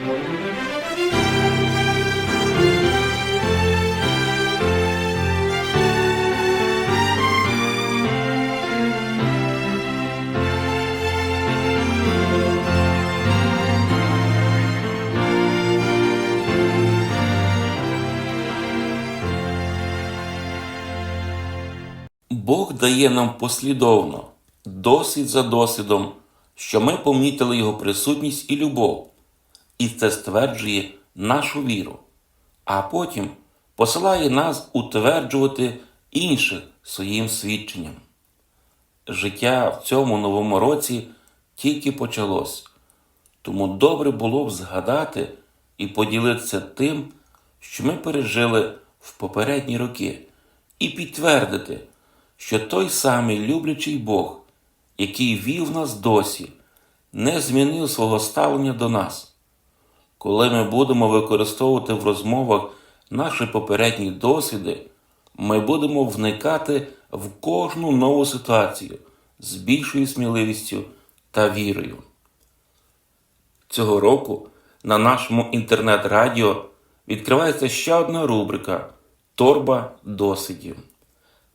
Бог дає нам послідовно, досвід за досвідом, що ми помітили Його присутність і любов, і це стверджує нашу віру, а потім посилає нас утверджувати інших своїм свідченням. Життя в цьому новому році тільки почалось, тому добре було б згадати і поділитися тим, що ми пережили в попередні роки, і підтвердити, що той самий люблячий Бог, який вів нас досі, не змінив свого ставлення до нас. Коли ми будемо використовувати в розмовах наші попередні досвіди, ми будемо вникати в кожну нову ситуацію з більшою сміливістю та вірою. Цього року на нашому інтернет-радіо відкривається ще одна рубрика Торба досвідів.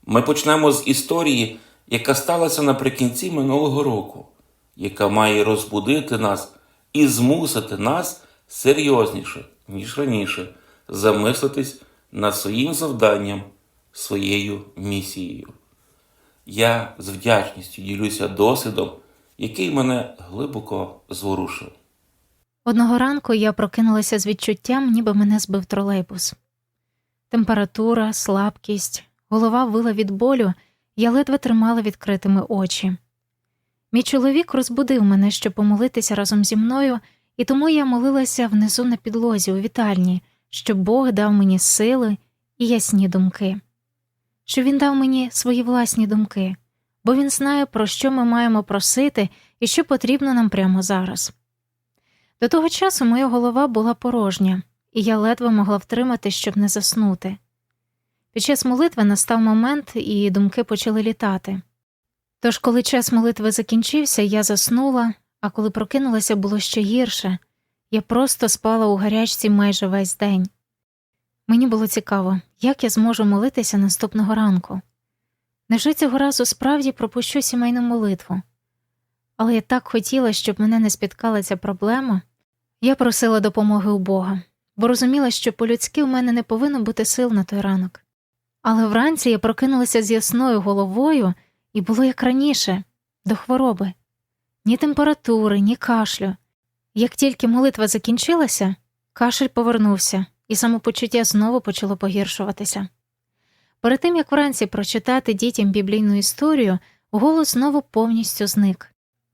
Ми почнемо з історії, яка сталася наприкінці минулого року, яка має розбудити нас і змусити нас серйозніше, ніж раніше, замислитись над своїм завданням, своєю місією. Я з вдячністю ділюся досвідом, який мене глибоко зворушив. Одного ранку я прокинулася з відчуттям, ніби мене збив тролейбус. Температура, слабкість, голова вила від болю, я ледве тримала відкритими очі. Мій чоловік розбудив мене, щоб помолитися разом зі мною, і тому я молилася внизу на підлозі у вітальні, щоб Бог дав мені сили і ясні думки, щоб він дав мені свої власні думки, бо він знає, про що ми маємо просити і що потрібно нам прямо зараз. До того часу моя голова була порожня, і я ледве могла втримати, щоб не заснути. Під час молитви настав момент, і думки почали літати. Тож, коли час молитви закінчився, я заснула, а коли прокинулася, було ще гірше я просто спала у гарячці майже весь день. Мені було цікаво, як я зможу молитися наступного ранку. Невже цього разу справді пропущу сімейну молитву? Але я так хотіла, щоб мене не спіткала ця проблема. Я просила допомоги у Бога, бо розуміла, що по-людськи в мене не повинно бути сил на той ранок. Але вранці я прокинулася з ясною головою, і було як раніше, до хвороби ні температури, ні кашлю. Як тільки молитва закінчилася, кашель повернувся, і самопочуття знову почало погіршуватися. Перед тим як вранці прочитати дітям біблійну історію, голос знову повністю зник.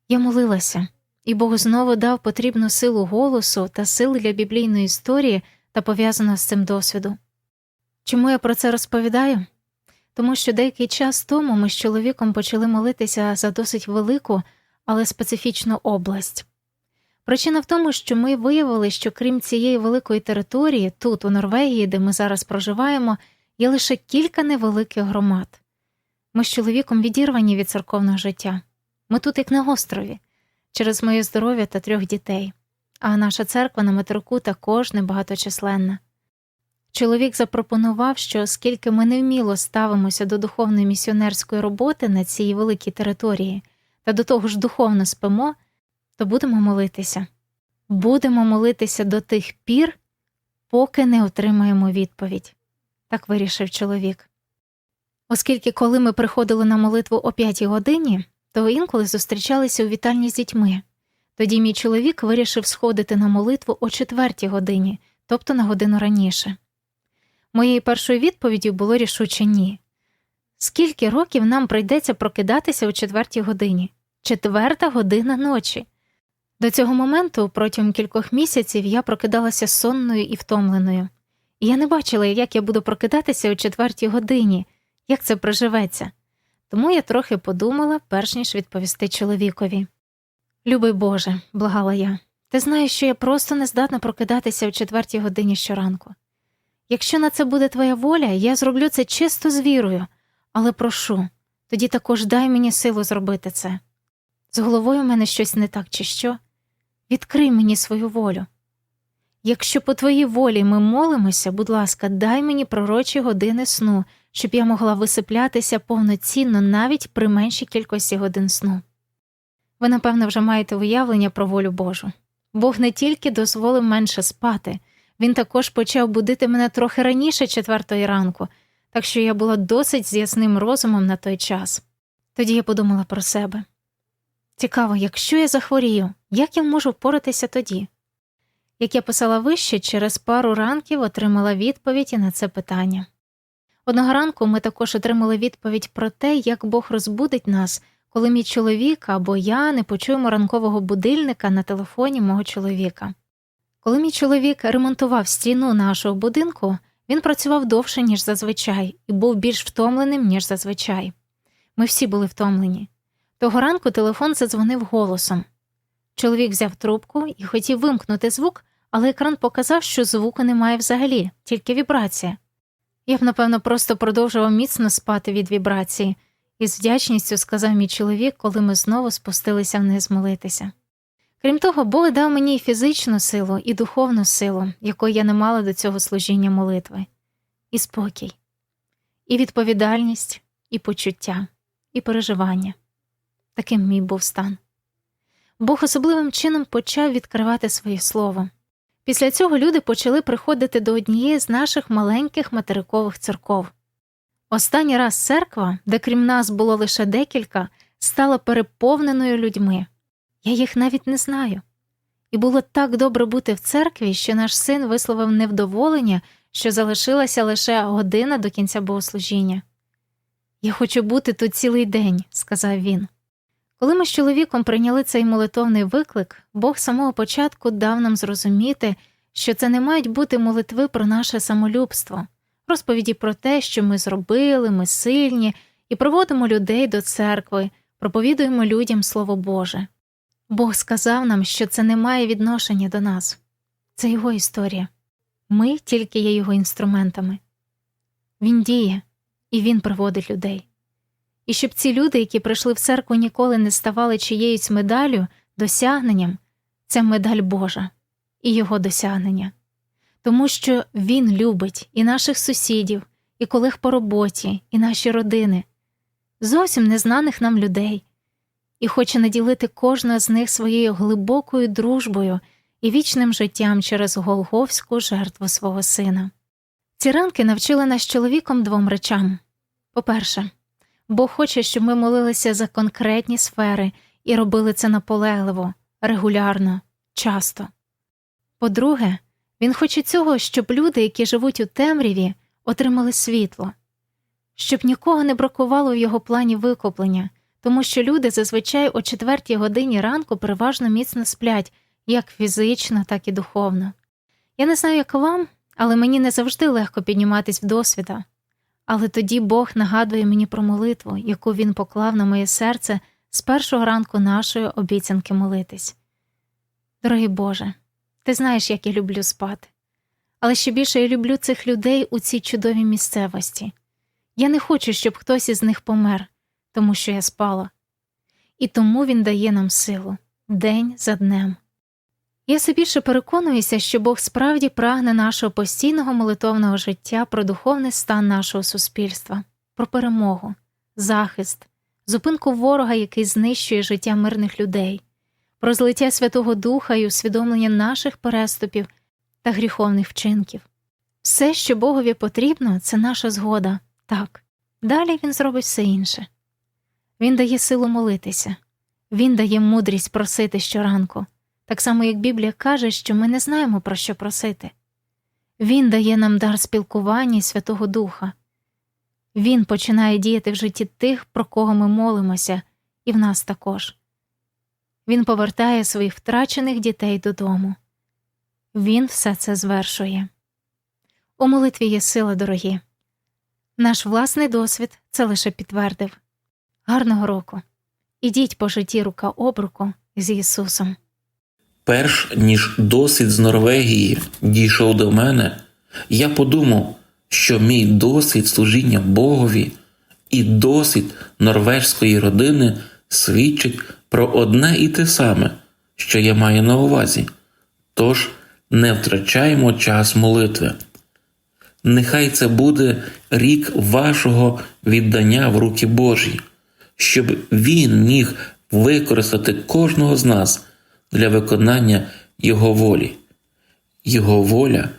Я молилася, і Бог знову дав потрібну силу голосу та сили для біблійної історії та пов'язаного з цим досвіду. Чому я про це розповідаю? Тому що деякий час тому ми з чоловіком почали молитися за досить велику, але специфічну область. Причина в тому, що ми виявили, що крім цієї великої території, тут, у Норвегії, де ми зараз проживаємо, є лише кілька невеликих громад. Ми з чоловіком відірвані від церковного життя. Ми тут, як на острові, через моє здоров'я та трьох дітей, а наша церква на материку також небагаточисленна. Чоловік запропонував, що оскільки ми невміло ставимося до духовної місіонерської роботи на цій великій території та до того ж духовно спимо, то будемо молитися. Будемо молитися до тих пір, поки не отримаємо відповідь. Так вирішив чоловік. Оскільки, коли ми приходили на молитву о п'ятій годині, то інколи зустрічалися у вітальні з дітьми. Тоді мій чоловік вирішив сходити на молитву о четвертій годині, тобто на годину раніше. Моєю першою відповіддю було рішуче ні. Скільки років нам прийдеться прокидатися о четвертій годині? Четверта година ночі. До цього моменту, протягом кількох місяців, я прокидалася сонною і втомленою, і я не бачила, як я буду прокидатися о четвертій годині, як це проживеться. Тому я трохи подумала, перш ніж відповісти чоловікові. Любий Боже, благала я, ти знаєш, що я просто не здатна прокидатися о четвертій годині щоранку. Якщо на це буде твоя воля, я зроблю це чисто з вірою, але прошу, тоді також дай мені силу зробити це. З головою в мене щось не так, чи що? Відкрий мені свою волю. Якщо по твоїй волі ми молимося, будь ласка, дай мені пророчі години сну, щоб я могла висиплятися повноцінно навіть при меншій кількості годин сну. Ви, напевно, вже маєте уявлення про волю Божу. Бог не тільки дозволив менше спати, він також почав будити мене трохи раніше четвертої ранку, так що я була досить з ясним розумом на той час. Тоді я подумала про себе. Цікаво, якщо я захворію, як я можу впоратися тоді? Як я писала вище, через пару ранків отримала відповідь на це питання. Одного ранку ми також отримали відповідь про те, як Бог розбудить нас, коли мій чоловік або я не почуємо ранкового будильника на телефоні мого чоловіка. Коли мій чоловік ремонтував стіну нашого будинку, він працював довше, ніж зазвичай, і був більш втомленим, ніж зазвичай. Ми всі були втомлені. Того ранку телефон задзвонив голосом. Чоловік взяв трубку і хотів вимкнути звук, але екран показав, що звуку немає взагалі, тільки вібрація. Я б, напевно, просто продовжував міцно спати від вібрації, і з вдячністю сказав мій чоловік, коли ми знову спустилися вниз молитися. Крім того, Бог дав мені фізичну силу, і духовну силу, якої я не мала до цього служіння молитви, і спокій, і відповідальність, і почуття, і переживання. Таким мій був стан. Бог особливим чином почав відкривати своє слово. Після цього люди почали приходити до однієї з наших маленьких материкових церков. Останній раз церква, де крім нас було лише декілька, стала переповненою людьми. Я їх навіть не знаю. І було так добре бути в церкві, що наш син висловив невдоволення, що залишилася лише година до кінця богослужіння. Я хочу бути тут цілий день, сказав він. Коли ми з чоловіком прийняли цей молитовний виклик, Бог з самого початку дав нам зрозуміти, що це не мають бути молитви про наше самолюбство, розповіді про те, що ми зробили, ми сильні, і проводимо людей до церкви, проповідуємо людям Слово Боже. Бог сказав нам, що це не має відношення до нас, це його історія. Ми тільки є його інструментами. Він діє, і він приводить людей. І щоб ці люди, які прийшли в церкву, ніколи не ставали чиєюсь медаллю, досягненням, це медаль Божа і його досягнення. Тому що Він любить і наших сусідів, і колег по роботі, і наші родини, зовсім незнаних нам людей, і хоче наділити кожного з них своєю глибокою дружбою і вічним життям через голговську жертву свого сина. Ці ранки навчили нас чоловіком двом речам по-перше, Бог хоче, щоб ми молилися за конкретні сфери і робили це наполегливо, регулярно, часто. По-друге, він хоче цього, щоб люди, які живуть у темряві, отримали світло, щоб нікого не бракувало в його плані викуплення, тому що люди зазвичай о четвертій годині ранку переважно міцно сплять, як фізично, так і духовно. Я не знаю, як вам, але мені не завжди легко підніматись в досвіда. Але тоді Бог нагадує мені про молитву, яку Він поклав на моє серце з першого ранку нашої обіцянки молитись. Дорогий Боже, ти знаєш, як я люблю спати, але ще більше я люблю цих людей у цій чудовій місцевості. Я не хочу, щоб хтось із них помер, тому що я спала. І тому він дає нам силу день за днем. Я все більше переконуюся, що Бог справді прагне нашого постійного молитовного життя про духовний стан нашого суспільства, про перемогу, захист, зупинку ворога, який знищує життя мирних людей, про злиття Святого Духа і усвідомлення наших переступів та гріховних вчинків. Все, що Богові потрібно, це наша згода, так. Далі він зробить все інше. Він дає силу молитися, він дає мудрість просити щоранку так само як Біблія каже, що ми не знаємо, про що просити. Він дає нам дар спілкування і Святого Духа. Він починає діяти в житті тих, про кого ми молимося, і в нас також. Він повертає своїх втрачених дітей додому. Він все це звершує. У молитві є сила, дорогі. Наш власний досвід це лише підтвердив. Гарного року. Ідіть по житті рука об руку з Ісусом. Перш ніж досвід з Норвегії дійшов до мене, я подумав, що мій досвід служіння Богові і досвід норвежської родини свідчить про одне і те саме, що я маю на увазі. Тож не втрачаємо час молитви. Нехай це буде рік вашого віддання в руки Божі, щоб Він міг використати кожного з нас для виконання Його волі. Його воля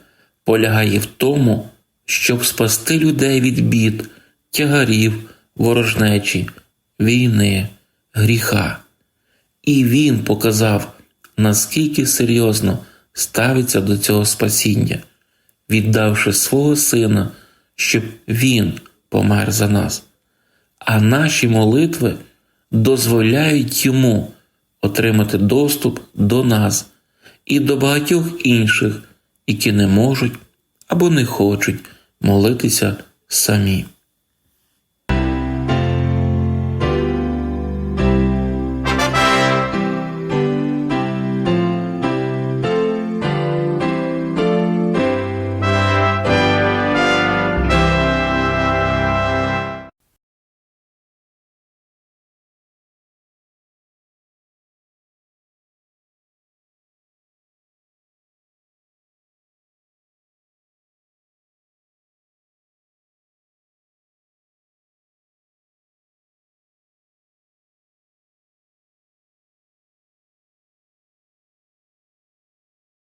полягає в тому, щоб спасти людей від бід, тягарів, ворожнечі, війни, гріха. І Він показав, наскільки серйозно ставиться до цього спасіння, віддавши свого Сина, щоб Він помер за нас. А наші молитви дозволяють йому отримати доступ до нас і до багатьох інших, які не можуть або не хочуть молитися самі.